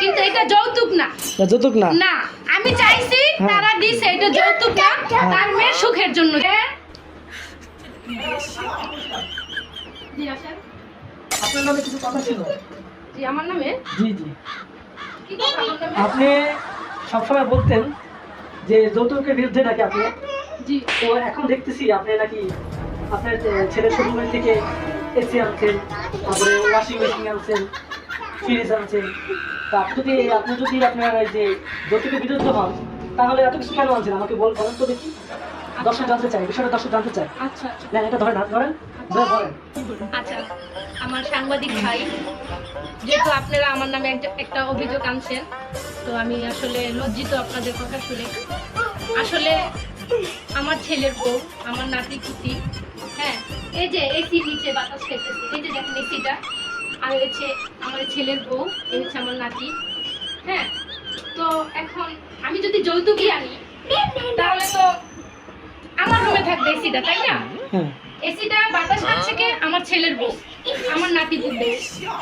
কিন্তু এটা যৌতুক না। যৌতুক না? না আমি চাইছি হ্যাঁ। তারা দিছে এটা যৌতুক না তার মেয়ের সুখের জন্য। হ্যাঁ? আপনার নামে কিছু কথা ছিল? জি আমার নামে? জি জি? আপনি সবসময় বলতেন যে যৌতুকের বিরুদ্ধে নাকি আপনি জি। তো এখন দেখতেছি আপনি নাকি আপনার ছেলের শোরুমের থেকে এসি আনছেন তারপরে ওয়াশিং মেশিন আনছেন ফ্রিজ আনছেন। তা আপনি যদি আপনি যদি আপনার এই যে যৌতুকের বিরুদ্ধে হন তাহলে এত কিছু কেন আনছেন? আমাকে বল বলেন তো দেখি। দর্শক জানতে চাই বিষয়টা দর্শক জানতে চাই। আচ্ছা আচ্ছা। না এটা ধরেন হাত ধরেন ধরে আচ্ছা আমার সাংবাদিক ভাই যেহেতু আপনারা আমার নামে একটা একটা অভিযোগ আনছেন তো আমি আসলে লজ্জিত আপনাদের কথা শুনে। আসলে আমার ছেলের বউ আমার নাতি পুতি হ্যাঁ এই যে এসি নিচে বাতাস খেতেছে এই যে দেখেন এসিটা আর হচ্ছে আমার ছেলের বউ এই হচ্ছে আমার নাতি। হ্যাঁ তো এখন আমি যদি যৌতুকই আনি তাহলে তো আমার রুমে থাকবে এসিটা তাই না? হ্যাঁ। এসিটা বাতাস খাচ্ছে কে? আমার ছেলের বউ আমার নাতি পুতবে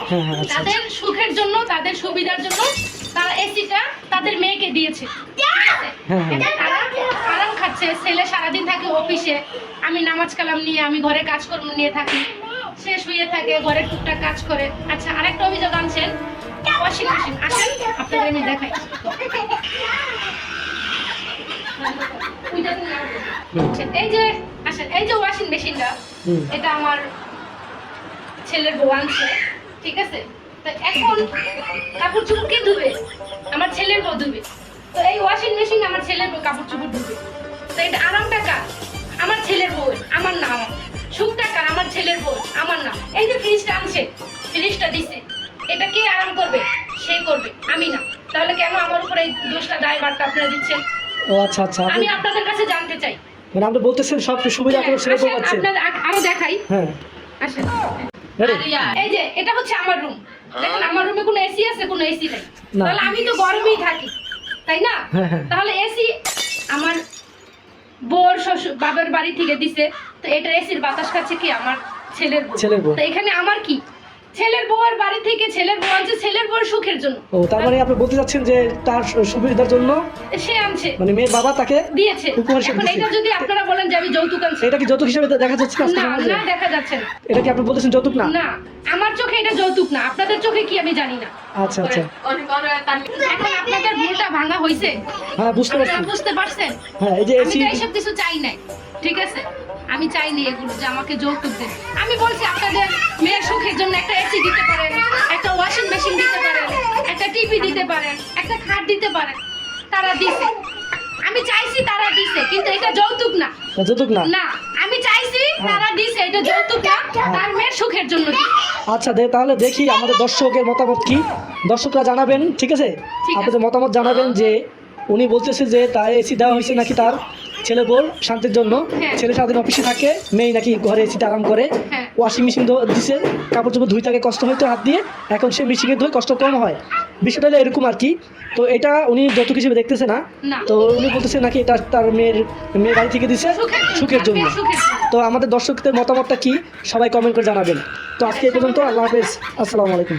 হ্যাঁ হ্যাঁ আচ্ছা তাদের সুখের জন্য তাদের সুবিধার জন্য তারা এসিটা তাদের মেয়েকে দিয়েছে। আছে? আরাম খাচ্ছে ছেলে সারাদিন থাকে অফিসে। আমি নামাজ কালাম নিয়ে আমি ঘরে কাজকর্ম নিয়ে থাকি। সে শুয়ে থাকে ঘরে টুকটাক কাজ করে। আচ্ছা আরেকটা অভিযোগ আনছেন। ওয়াশিং মেশিন আসেন আপনাদের আমি দেখাই। এই যে আসেন এই যে ওয়াশিং মেশিনটা এটা আমার ছেলের বউ আনছে ঠিক আছে? তো এখন কাপড় চোপড় কে ধুবে? আমার ছেলের বউ ধুবে। তো এই ওয়াশিং মেশিন আমার ছেলের বউ কাপড় চোপড় ধুবে। তো এটা আরামটা টাকা আমার ছেলের বউ আমার না আমার। সুখ টাকা আমার ছেলের বউ আমার না এই যে ফ্রিজটা আনছে ফ্রিজটা দিছে। এটা কে আরাম করবে? সে করবে আমি না। তাহলে কেন আমার উপরে এই দোষটা দায়ভারটা আপনারা দিচ্ছেন? ও আচ্ছা আচ্ছা আমি আপনাদের কাছে জানতে চাই। মানে আপনি বলতেছেন সব সুবিধা আপনার ছেলে বউ আসেন, পাচ্ছে। আরও দেখাই। হ্যাঁ। আসেন। এই যে এটা হচ্ছে আমার রুম দেখেন আমার রুমে কোনো এসি আছে কোনো এসি নাই। তাহলে আমি তো গরমেই থাকি তাই না? হ্যাঁ, হ্যাঁ। তাহলে এসি আমার বোর শ্বশুর বাবার বাড়ি থেকে দিছে। তো এটা এসির বাতাস খাচ্ছে কি আমার ছেলের ছেলের তো এখানে আমার কি? ছেলের বউয়ের বাড়ি থেকে ছেলের বউ আনছে ছেলের বউয়ের সুখের জন্য। ও তার মানে আপনি বলতে চাচ্ছেন যে তার সুবিধার জন্য সে আনছে। মানে মেয়ের বাবা তাকে দিয়েছে। উপহার হিসেবে এখন এটা যদি আপনারা বলেন যে আমি যৌতুক আনছি। এটা কি যৌতুক হিসেবে দেখা যাচ্ছে না না দেখা যাচ্ছে না। এটা কি আপনি বলতেছেন যৌতুক না? না আমার চোখে এটা যৌতুক না। আপনাদের চোখে কি আমি জানি না। আচ্ছা আচ্ছা। এখন আপনাদের ভুলটা ভাঙা হয়েছে? হ্যাঁ বুঝতে পারছি। বুঝতে পারছেন? হ্যাঁ এই যে আমি এইসব কিছু চাই নাই। ঠিক আছে? আমি চাইনি এগুলো যে আমাকে যৌতুক দেন আমি বলছি আপনাদের মেয়ের জন্য একটা এসি দিতে পারেন একটা ওয়াশিং মেশিন দিতে পারেন একটা টিভি দিতে পারেন একটা খাট দিতে পারেন তারা দিছে। আমি চাইছি তারা দিছে কিন্তু এটা যৌতুক না। যৌতুক না? না আমি চাইছি তারা দিছে এটা যৌতুক না তার মেয়ের সুখের জন্য আচ্ছা দে তাহলে দেখি আমাদের দর্শকের মতামত কি। দর্শকরা জানাবেন ঠিক আছে। আপনাদের মতামত জানাবেন যে উনি বলতেছে যে তার এসি দেওয়া হয়েছে নাকি তার ছেলে বোর শান্তির জন্য। হ্যাঁ। ছেলে সারাদিন অফিসে থাকে মেয়ে নাকি ঘরে এসিতে আরাম করে। হ্যাঁ। ওয়াশিং মেশিন দিছে কাপড় চোপড় ধুই থাকে কষ্ট হয়তো হাত দিয়ে এখন সে মেশিনে ধুয়ে কষ্ট কম হয়। বিষয়টা হলো এরকম আর কি। তো এটা উনি যত কিছু দেখতেছে না। তো উনি বলতেছে নাকি এটা তার মেয়ের মেয়ের বাড়ি থেকে দিছে সুখের জন্য। তো আমাদের দর্শকদের মতামতটা কি? সবাই কমেন্ট করে জানাবেন। তো আজকে এই পর্যন্ত আল্লাহ হাফেজ। আসসালামু আলাইকুম।